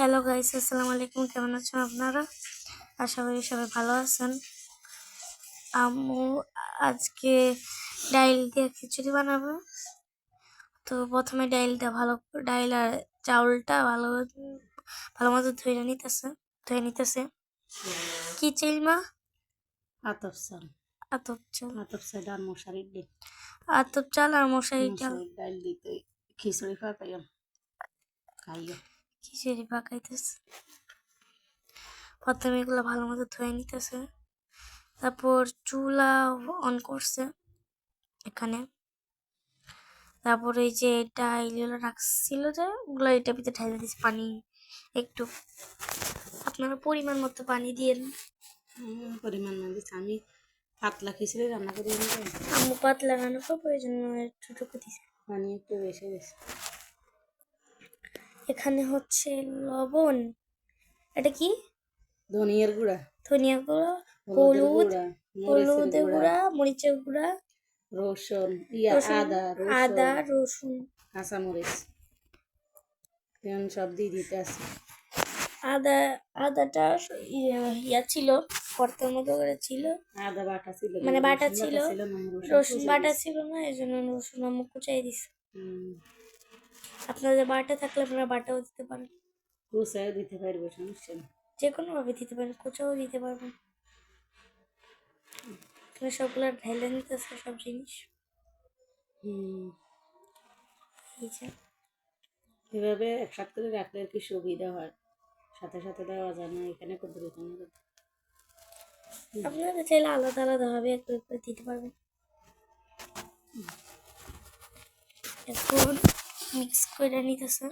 Hello guys আসসালামু আলাইকুম কেমন আছেন আপনারা? আশা করি সবাই ভালো আছেন। আম্মু আজকে ডাইল দিয়ে খিচুড়ি বানাবে। তো প্রথমে ডাইলটা ভালো ডাইল আর চাউলটা ভালো ভালো মতো ধুয়ে নিতেছে ধুয়ে নিতেছে। কি চাইল মা? আতপ চাল। আতপ চাল। আতপ চাল আর মশারির ডিম আতপ চাল আর মশারি চাল মশারির ডাল। দিতে খিচুড়ি পাকাইম খাইও। খিচুড়ি পাকাইতেছে। প্রথমে এগুলো ভালো মতো ধুয়ে নিতেছে। তারপর চুলা অন করছে এখানে। তারপর এই যে ডাইল রাখছিল যে ওগুলো এটা ভিতরে ঢেলে দিচ্ছে পানি একটু। আপনারা পরিমাণ মতো পানি দিয়ে পরিমাণ দিচ্ছে আমি পাতলা খিচুড়ি রান্না করি। আমি আম্মু পাতলা রান্না করব এই জন্য একটুটুকু দিছে। পানি একটু বেশি বেশি এখানে হচ্ছে লবণ। এটা কি? ধনিয়ার গুঁড়া। ধনিয়া গুঁড়া হলুদ গুঁড়া মরিচের হলুদের গুঁড়া। মরিচের গুঁড়া। রসুন ইয়া আদা রসুন। আদা রসুন। কাঁচা মরিচ এখন সব দিয়ে দিতে আছে। আদা আদাটা ইয়ে- ছিল কর্তার মতো করে ছিল। আদা বাটা ছিল মানে বাটা ছিল, রসুন বাটা ছিল না এই জন্য রসুন আম্মু কুচাই দিছে। আপনাদের বাটা থাকলে আপনারা বাটাও দিতে পারেন। কুচাইও দিতে পারবে সমস্যা নেই। যে কোনো ভাবে দিতে পারেন কোচাও দিতে পারবেন। এখানে সবগুলো ঢেলে নিতেছে সব জিনিস। হুম। এই যে। এভাবে একসাথে করে রাখলে আর কি সুবিধা হয়? সাথে সাথে দেওয়া যায় না এখানে কত এখানে কত আপনারা চাইলে আলাদা আলাদা ভাবে একটু একটু দিতে পারবেন। এখন মিক্স করে নিতেছে।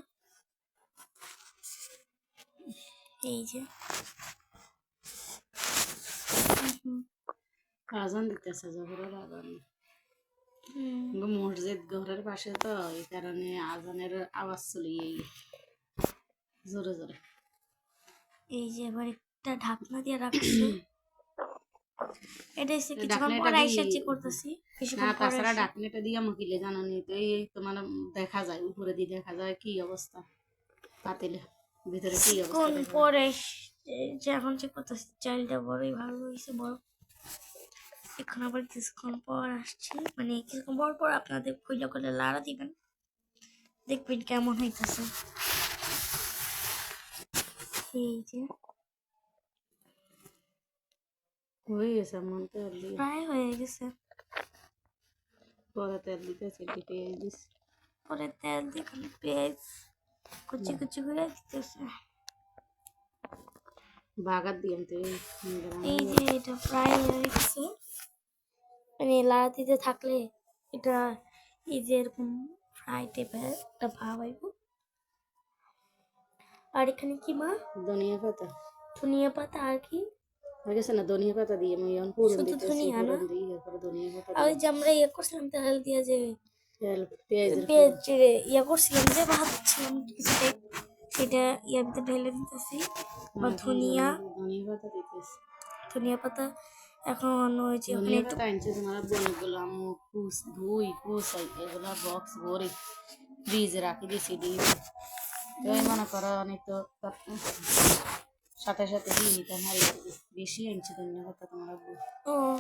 এই যে। আজান দিতেছে জহরের আজান। মসজিদ ঘরের পাশে তো এই কারণে আজানের আওয়াজ চলে এই জোরে জোরে। এই যে এবার একটা ঢাকনা দিয়ে রাখছে। এটা এসে কিছুক্ষণ ঢাকনাটা পর চেক করতেছি না তাছাড়া এসে- দিয়ে মুখিলে জানো তো এই তোমার দেখা যায় উপরে দিয়ে দেখা যায় কি অবস্থা পাতিলে ভিতরে কি অবস্থা কিছুক্ষণ পরে যে এখন চেক করতেছি চালটা বড়ই ভালো হয়েছে বড়। এখন আবার কিছুক্ষণ পর আসছি মানে কিছুক্ষণ পর পর আপনাদের কইলা করে লাড়া দিবেন। দেখবেন কেমন হইতেছে। এই যে। হয়ে গেছে মন তেল দিয়ে। প্রায় হয়ে গেছে। পরে তেল দিতেছে একটু পেঁয়াজ। দিস পরে তেল দিয়ে খালি পেঁয়াজ কুচি কুচি করে দিতেছে। বাগার দিয়াম তো এই যে এটা ফ্রাই হয়ে গেছে। মানে লাড়া দিতে থাকলে এটা এই যে এরকম ফ্রাই টাইপের একটা ভাব আইব। আর এখানে কি মা? ধনিয়া পাতা। ধনিয়া পাতা আর কি? হয়ে গেছে না ধনিয়া পাতা দিয়ে আমি এখন পুরন দিতেছি না? পুরন দিয়ে এরপরে ধনিয়া পাতা আর ওই যে আমরা ইয়ে করছিলাম তেল দিয়ে যে তেল পেঁয়াজের পেঁয়াজ ইয়ে করছিলাম যে ভাজছিলাম কিছুতে সেটা ইয়ার ভিতরে ঢেলে দিতেছি। বা ধনিয়া ধনিয়া। পাতা দিতেছি। ধনিয়া পাতা এখন ওই যে ওখানে ধনিয়া একটু পাতা আনছে তোমার বনেগুলো আমি কুস ধুই কুসাই এগুলো বক্স ভরে ফ্রিজে রাখি দিয়েছি দিয়ে তো মনে করো অনেক তো সাথে সাথে দিয়ে নিতাম আর বেশি আনছে ধনিয়া পাতা তোমার আব্বু। ও।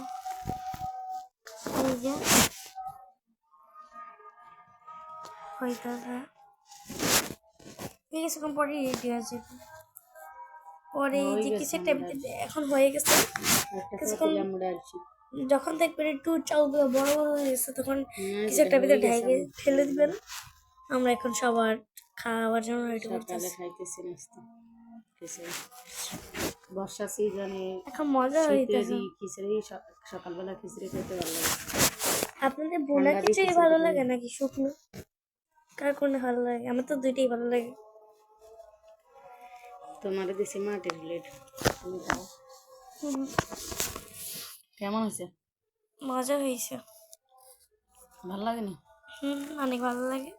পরে রেডি পরে যে কিছু একটা এখন হয়ে গেছে। কিছুক্ষণ- যখন দেখবেন একটু চাউগুলো বড় বড় হয়ে গেছে তখন কিছু একটা ভিতরে ঢেকে ফেলে দিবেন। আমরা এখন সবার খাওয়ার জন্য রেডি করতেছি। খাইতেছি নাস্তা। খিচুড়ি বর্ষা সিজনে এখন মজা হইতেছে। খিচুড়ি সক- সকালবেলা খিচুড়ি খেতে ভালো লাগে। আপনাদের বোনা খিচুড়ি ভালো লাগে নাকি শুকনো? কার কোনটা ভালো লাগে? আমার তো দুইটাই ভালো লাগে। তোমার দিছি মাটির প্লেট তুমি খাও। কেমন হয়েছে? মজা হয়েছে ভালো লাগেনি? হুম অনেক ভালো লাগে।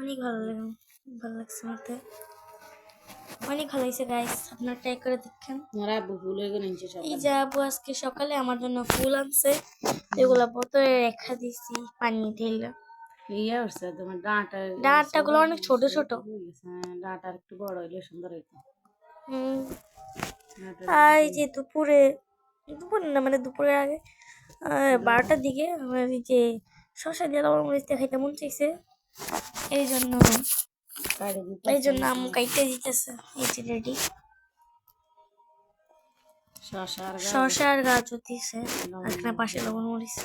অনেক ভালো লাগে ভালো লাগছে আমার তো। অনেক ভালো হয়েছে গাইস আপনার ট্রাই করে দেখেন। এই যে আবু আজকে সকালে আমার জন্য ফুল আনছে। এগুলা বোতলে রেখা দিছি পানি ঢেলে। ডাঁটা অনেক ছোট ছোট। হ্যাঁ ডাঁটা একটু বড় হইলে সুন্দর হইতো। আর এই যে দুপুরে দুপুরে না মানে দুপুরের আগে বারোটার দিকে আমার এই যে শসা দিয়ে লবণ মরিচ খাইতে মন চাইছে। এই জন্য এই জন্য আম্মু কাইতে দিতেছে। এই রেডি। শশা আর গাজর দিছে এখানে পাশে লবণ মরিচ।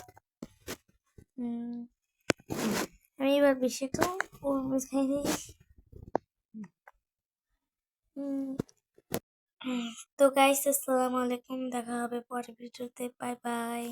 আমি এবার বেশি একটু লবণ মরিচ খাই দিই। তো গাইস আসসালামু আলাইকুম। দেখা হবে পরের ভিডিওতে। Bye bye.